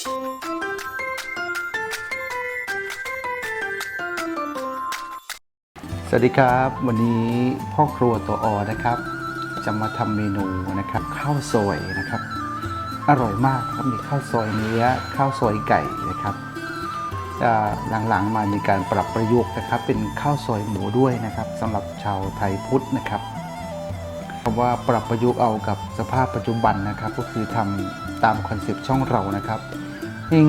สวัสดีครับ วันนี้พ่อครัวตัวออนะครับ จะมาทำเมนูนะครับข้าวซอยนะครับ อร่อยมากครับมีข้าวซอยเนื้อข้าวซอยไก่นะครับหลังๆมามีการปรับประยุกต์นะครับ เป็นข้าวซอยหมูด้วยนะครับสำหรับชาวไทยพุทธนะครับคำว่าปรับประยุกต์เอากับสภาพปัจจุบันนะครับ ก็คือทำตามคอนเซปต์ช่องเรานะครับ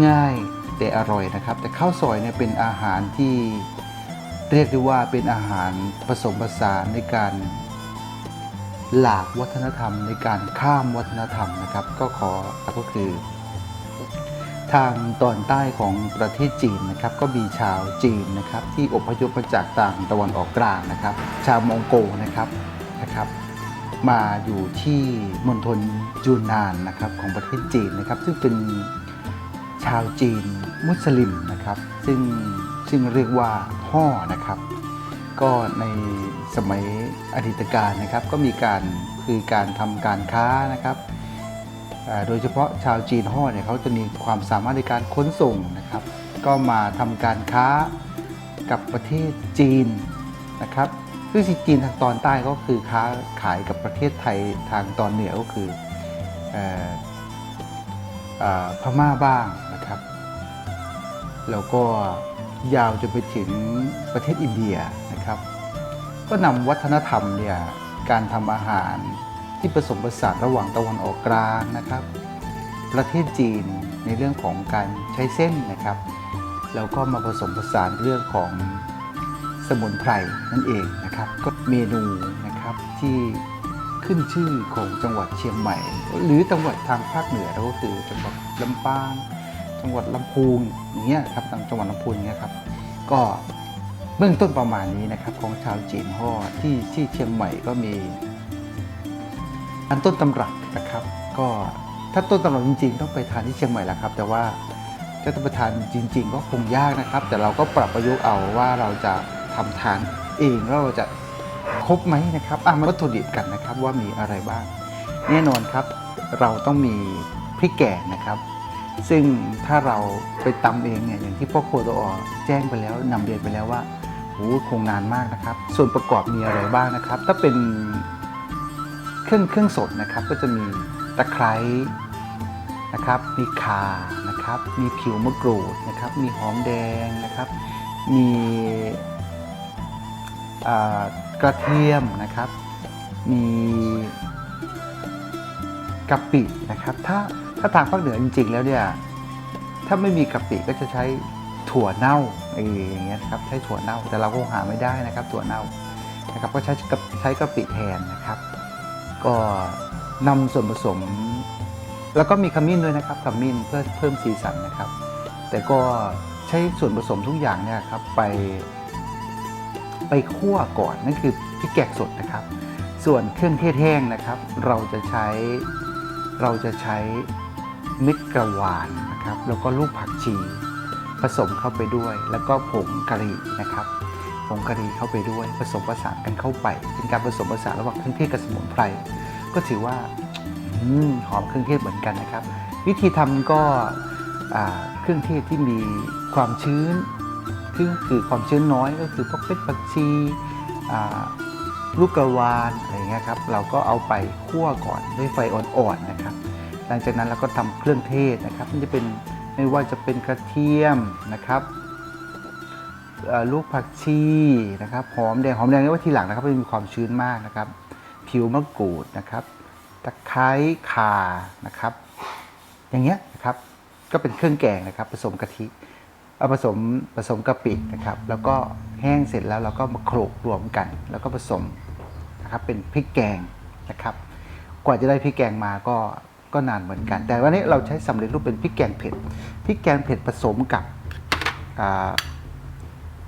ง่ายๆแต่อร่อยนะครับ แต่ข้าวซอยเนี่ยเป็นอาหารที่เรียกได้ว่าเป็นอาหารผสมผสานในการหลากวัฒนธรรมในการข้ามวัฒนธรรมนะครับ ก็ขอก็คือ ทางตอนใต้ของประเทศจีนนะครับ ก็มีชาวจีนนะครับ ที่อพยพมาจากต่างตะวันออกกลางนะครับ ชาวมองโกนะครับนะครับ มาอยู่ที่มณฑลยูนนานนะครับของประเทศจีนนะครับ ซึ่งเป็น ชาวจีนมุสลิมนะครับ ซึ่งซึ่งเรียกว่าฮ่อนะครับ ก็ในสมัยอดีตการนะครับ ก็มีการคือการทำการค้านะครับโดยเฉพาะชาวจีนฮ่อเนี่ยเขาจะมีความสามารถในการขนส่งนะครับ ก็มาทำการค้ากับประเทศจีนนะครับซึ่งจีนทางตอนใต้ก็คือค้าขายกับประเทศไทยทางตอนเหนือก็คืออ พม่าบ้างนะครับ แล้วก็ยาวจนไปถึงประเทศอินเดียนะครับ ก็นำวัฒนธรรมเนี่ยการทำอาหารที่ผสมผสานระหว่างตะวันออกกลางนะครับ ประเทศจีนในเรื่องของการใช้เส้นนะครับ แล้วก็มาผสมผสานเรื่องของสมุนไพรนั่นเองนะครับ ก็เมนูนะครับที่ ขึ้นชื่อของจังหวัดเชียงใหม่ หรือจังหวัดทางภาคเหนือแล้วก็คือจังหวัดลำปาง จังหวัดลำพูนอย่างเงี้ยครับทางจังหวัดลำพูนเงี้ยครับก็เบื้องต้นประมาณนี้นะครับของชาวจีนฮ่อที่ที่เชียงใหม่ก็มี อันต้นตำรับนะครับ ก็ถ้าต้นตำรับจริง ๆ ต้องไปทานที่เชียงใหม่แหละครับ แต่ว่าจะต้องไปทานจริง ๆ ก็คงยากนะครับ แต่เราก็ปรับประยุกต์เอาว่าเราจะทำทานเองแล้วเราจะ ครบไหมนะครับอะมาวัตถุดิบกันนะครับว่ามีอะไรบ้าง แน่นอนครับ เราต้องมีพริกแกงนะครับ ซึ่งถ้าเราไปตำเองเนี่ยอย่างที่พ่อครัวตัวออแจ้งไปแล้วนำเรียนไปแล้วว่าโหคงนานมากนะครับ ส่วนประกอบมีอะไรบ้างนะครับ ถ้าเป็นเครื่องเครื่องสดนะครับ ก็จะมีตะไคร้นะครับ มีข่านะครับ มีผิวมะกรูดนะครับ มีหอมแดงนะครับ มี กระเทียมนะครับ มีกะปินะครับ ถ้าถ้าทางภาคเหนือจริงๆแล้วเนี่ยถ้าไม่มีกะปิก็จะใช้ถั่วเน่าอออย่างเงี้ยครับใช้ถั่วเน่าแต่เราคงหาไม่ได้นะครับ ถั่วเน่านะครับก็ใช้ใช้กะปิแทนนะครับ ก็นำส่วนผสม แล้วก็มีขมิ้นด้วยนะครับขมิ้นเพื่อเพิ่มสีสันนะครับ แต่ก็ใช้ส่วนผสมทุกอย่างเนี่ยครับไป ไปคั่วก่อนนั่นคือพริกแกงสดนะครับ ส่วนเครื่องเทศแห้งนะครับ เราจะใช้เราจะใช้เม็ดกระวานนะครับ แล้วก็ลูกผักชีผสมเข้าไปด้วย แล้วก็ผงกะหรี่นะครับผงกะหรี่เข้าไปด้วยผสมผสานกันเข้าไป เป็นการผสมผสานระหว่างเครื่องเทศกับสมุนไพรก็ถือว่าอหอมเครื่องเทศเหมือนกันนะครับ วิธีทำก็เครื่องเทศที่มีความชื้น คือคือความชื้นน้อยก็คือพวกเป็ดผักชีลูกกระวานอะไรเงี้ยครับเราก็เอาไปคั่วก่อนด้วยไฟอ่อนๆนะครับ หลังจากนั้นเราก็ทำเครื่องเทศนะครับ มันจะเป็นไม่ว่าจะเป็นกระเทียมนะครับลูกผักชีนะครับหอมแดงหอมแดงนี่ว่าทีหลังนะครับมันมีความชื้นมากนะครับ ผิวมะกรูดนะครับตะไคร้ข่านะครับ อย่างเงี้ยนะครับก็เป็นเครื่องแกงนะครับ ผสมกะทิ เอาผสมผสมกะปินะครับ แล้วก็แห้งเสร็จแล้วเราก็มาโขลกรวมกัน แล้วก็ผสมนะครับเป็นพริกแกงนะครับ กว่าจะได้พริกแกงมาก็ก็นานเหมือนกัน แต่วันนี้เราใช้สำเร็จรูปเป็นพริกแกงเผ็ดพริกแกงเผ็ดผสมกับ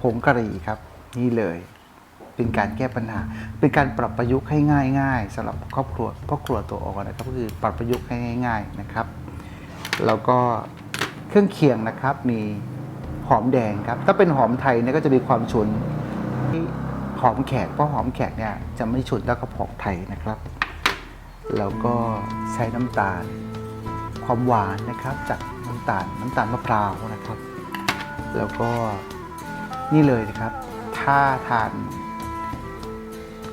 ผงกะหรี่ครับนี่เลยเป็นการแก้ปัญหา เป็นการปรับประยุกต์ให้ง่ายๆสำหรับครอบครัวครอบครัวตัวออกนะครับก็คือปรับประยุกต์ให้ง่าย ๆนะครับ แล้วก็เครื่องเคียงนะครับมี หอมแดงครับ ถ้าเป็นหอมไทยเนี่ยก็จะมีความฉุนหอมแขกเพราะหอมแขกเนี่ยจะไม่ฉุนแล้วก็หอมไทยนะครับ แล้วก็ใช้น้ำตาล ความหวานนะครับ จากน้ำตาลน้ำตาลมะพร้าวนะครับ แล้วก็นี่เลยนะครับ ถ้าทาน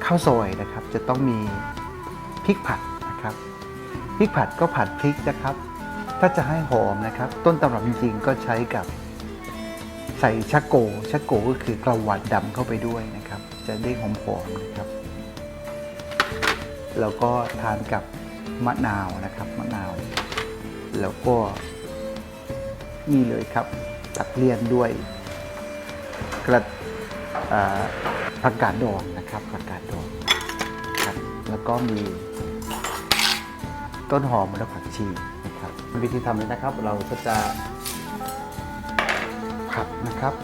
ข้าวซอยนะครับ จะต้องมีพริกผัดนะครับพริกผัดก็ผัดพริกนะครับ ถ้าจะให้หอมนะครับ ต้นตำรับจริงๆก็ใช้กับ ใส่ชักโกชักโกก็คือกระวัดดำเข้าไปด้วยนะครับ จะได้หอมๆนะครับ แล้วก็ทานกับมะนาวนะครับมะนาว แล้วก็นี่เลยครับ ตักเลียนด้วยกระผักกาดดองนะครับผักกาดดองครับแล้วก็มีต้นหอมและผักชีนะครับวิธีทำเลยนะครับ เราก็จะ ผัดนะครับ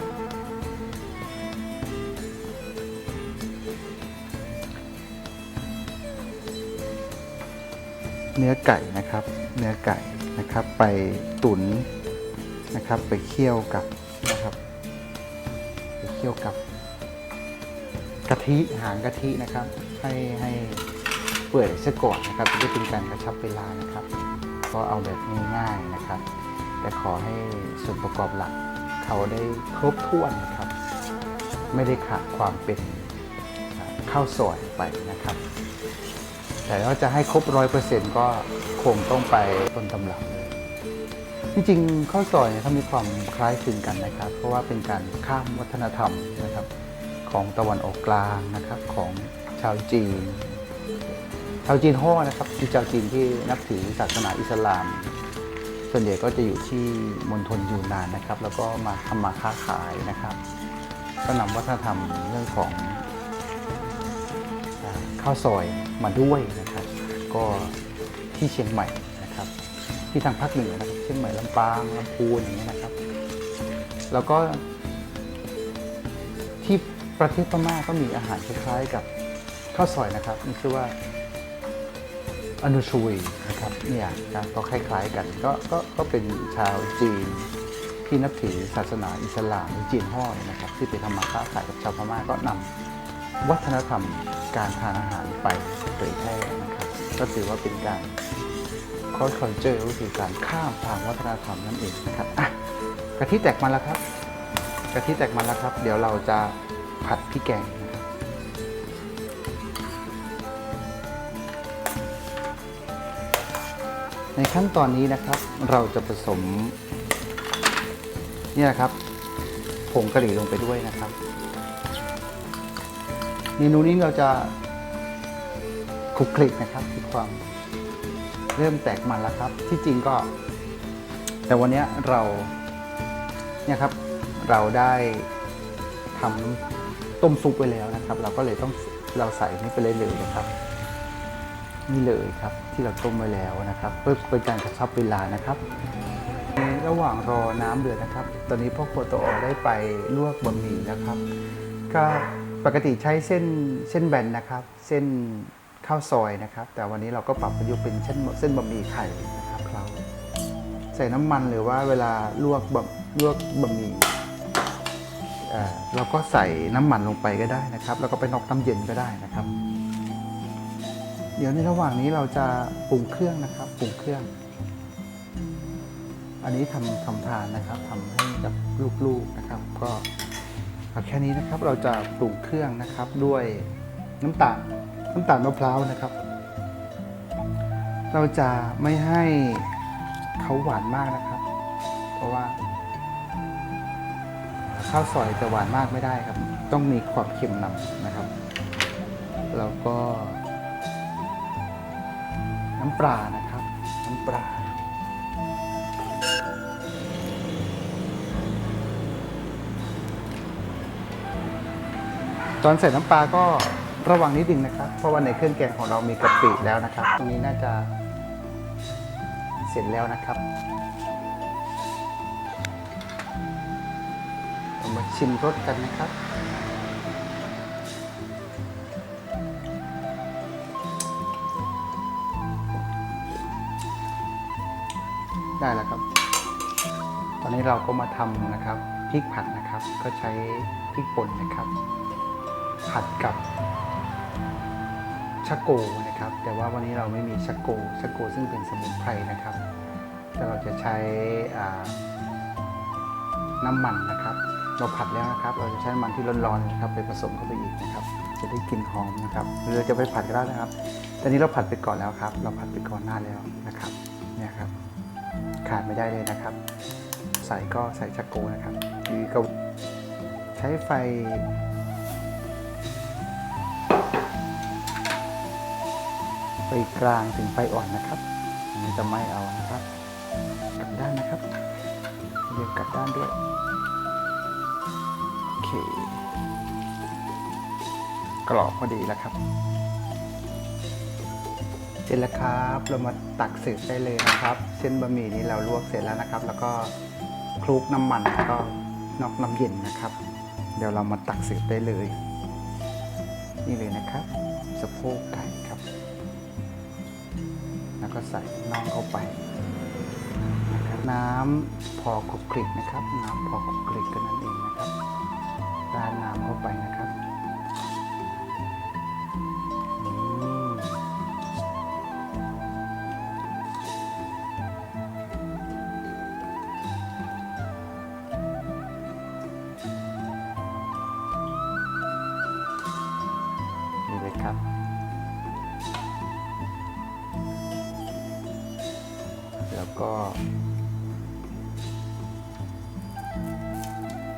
เนื้อไก่นะครับ เนื้อไก่นะครับ ไปตุ๋นนะครับ ไปเคี่ยวกับนะครับ ไปเคี่ยวกับกะทิหางกะทินะครับ ให้ให้เปื่อยซะก่อนนะครับจะเป็นการกระชับเวลานะครับ ก็เอาแบบง่ายๆนะครับ แต่ขอให้ส่วนประกอบหลัก เขาได้ครบถ้วนนะครับ ไม่ได้ขาดความเป็นข้าวซอยไปนะครับ แต่ว่าจะให้ครบร้อยเปอร์เซ็นต์ก็คงต้องไปต้นตำรับจริงๆข้าวซอยเนี่ยเขามีความคล้ายคลึงกันนะครับ เพราะว่าเป็นการข้ามวัฒนธรรมนะครับ ของตะวันออกกลางนะครับของชาวจีน ชาวจีนฮ่อนะครับคือชาวจีนที่นับถือศาสนาอิสลาม ส่วนใหญ่ก็จะอยู่ที่มณฑลยูนนานนะครับ แล้วก็มาทำมาค้าขายนะครับ ก็นำวัฒนธรรมเรื่องของข้าวซอยมาด้วยนะครับ ก็ที่เชียงใหม่นะครับ ที่ทางภาคเหนือนะครับเชียงใหม่ลำปางลำพูนอย่างเงี้ยนะครับ แล้วก็ที่ประเทศพม่าก็มีอาหารคล้ายๆกับข้าวซอยนะครับมีชื่อว่าอนุชุย นะครับเนี่ยก็คล้ายๆกันก็ก็ก็เป็นชาวจีนที่นับถือศาสนาอิสลามหรือจีนฮ่อเนี่ยนะครับ ที่ไปทำมาค้าขายกับชาวพม่าก็นำวัฒนธรรมการทานอาหารไปเผยแพร่นะครับ ก็ถือว่าเป็นการ cross culture ก็คือการข้ามทางวัฒนธรรมนั่นเองนะครับอะกะทิแตกมาแล้วครับกะทิแตกมาแล้วครับ เดี๋ยวเราจะผัดพริกแกง ในขั้นตอนนี้นะครับเราจะผสมนี่ยครับผงกะหรี่ลงไปด้วยนะครับ เมนูนี้เราจะคลุกคลิกนะครับที่ความเริ่มแตกมันแล้วครับ ที่จริงก็ แต่วันนี้เราเนี่ยครับเราได้ทำต้มซุปไว้แล้วนะครับ เราก็เลยต้องเราใส่นี่ไปเลยเลยนะครับ นี่เลยครับที่เราต้มไว้แล้วนะครับ เพื่อเป็นการกระชับเวลานะครับในระหว่างรอน้ำเดือดนะครับ ตอนนี้พ่อครัวตัวออได้ไปลวกบะหมี่นะครับ ก็ปกติใช้เส้นเส้นแบนนะครับ เส้นข้าวซอยนะครับ แต่วันนี้เราก็ปรับประยุกต์เป็นเส้นเส้นบะหมี่ไข่นะครับเราใส่น้ำมันหรือว่าเวลาลวกบะลวกบะหมี่เราก็ใส่น้ำมันลงไปก็ได้นะครับ แล้วก็ไปนอกน้ำเย็นก็ได้นะครับ เดี๋ยวในระหว่างนี้เราจะปรุงเครื่องนะครับปรุงเครื่อง อันนี้ทำทำทานนะครับทำให้กับลูกๆนะครับ ก็แค่นี้นะครับเราจะปรุงเครื่องนะครับด้วยน้ำตาลน้ำตาลมะพร้าวนะครับ เราจะไม่ให้เขาหวานมากนะครับ เพราะว่าข้าวซอยจะหวานมากไม่ได้ครับ ต้องมีความเค็มนำนะครับ แล้วก็ น้ำปลานะครับ น้ำปลา ตอนใส่น้ำปลาก็ระวังนิดนึงนะครับ เพราะว่าในเครื่องแกงของเรามีกะปิแล้วนะครับ ตรงนี้น่าจะเสร็จแล้วนะครับเรามาชิมรสกันนะครับ ได้แล้วครับ ตอนนี้เราก็มาทำนะครับพริกผัดนะครับ ก็ใช้พริกป่นนะครับ ผัดกับชะโกนะครับ แต่ว่าวันนี้เราไม่มีชะโกชะโกซึ่งเป็นสมุนไพรนะครับ แต่เราจะใช้น้ำมันนะครับ เราผัดแล้วนะครับ เราจะใช้น้ำมันที่ร้อนๆนะครับ ไปผสมเข้าไปอีกนะครับ จะได้กลิ่นหอมนะครับหรือเราจะไปผัดก็ได้นะครับ ตอนนี้เราผัดไปก่อนแล้วครับ เราผัดไปก่อนหน้าแล้วนะครับ ขาดไม่ได้เลยนะครับ ใส่ก็ใส่ชักโกนะครับหรือก็ใช้ไฟไฟกลางถึงไฟอ่อนนะครับมันจะไม่เอานะครับกลับด้านนะครับเรียงกลับด้านด้วยโอเคกรอบพอดีแล้วครับ เสร็จแล้วครับ เรามาตักเสิร์ฟได้เลยนะครับ เส้นบะหมี่นี้เราลวกเสร็จแล้วนะครับ แล้วก็คลุกน้ำมันแล้วก็นอกน้ำเย็นนะครับ เดี๋ยวเรามาตักเสิร์ฟได้เลย นี่เลยนะครับสะโพกไก่ครับ แล้วก็ใส่น่องเข้าไปนะครับน้ำพอคลุกคลิกนะครับ น้ำพอคลุกคลิกกันนั่นเองนะครับราดน้ำเข้าไปนะครับ แล้วก็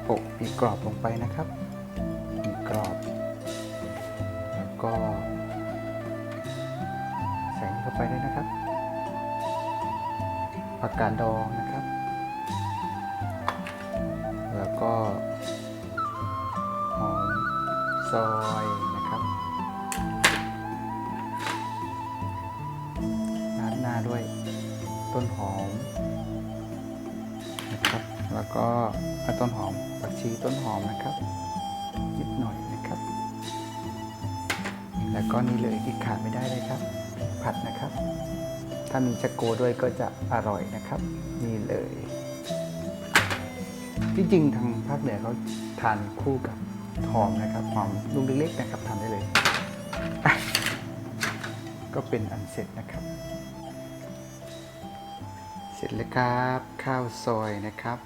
โปะมีกรอบลงไปนะครับ มีกรอบ แล้วก็ ใส่เข้าไปด้วยนะครับผักกาดดองนะครับ แล้วก็หอมซอยนะครับราดหน้าด้วย ต้นหอมนะครับ แล้วก็ต้นหอมผักชีต้นหอมนะครับ นิดหน่อยนะครับ แล้วก็นี่เลยที่ขาดไม่ได้เลยครับ ผัดนะครับ ถ้ามีชะโกด้วยก็จะอร่อยนะครับ นี่เลย ที่จริงทางภาคเหนือเขาทานคู่กับหอมนะครับหอมลูกเล็กๆนะครับทานได้เลย ก็เป็นอันเสร็จนะครับ เสร็จแล้วครับ ข้าวซอยนะครับ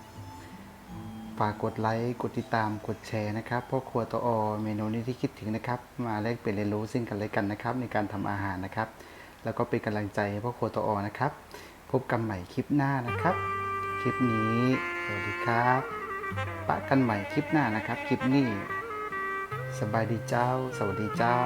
ฝากกดไลค์ กดติดตาม กดแชร์นะครับพ่อครัวตัวอเมนูนี้ที่คิดถึงนะครับ มาแลกเปลี่ยนเรียนรู้ซึ่งกันและกันนะครับ ในการทำอาหารนะครับ แล้วก็เป็นกำลังใจให้พ่อครัวตัวอนะครับ พบกันใหม่คลิปหน้านะครับ คลิปนี้ สวัสดีครับ ปะกันใหม่คลิปหน้านะครับ คลิปนี้ สบายดีเจ้า สวัสดีเจ้า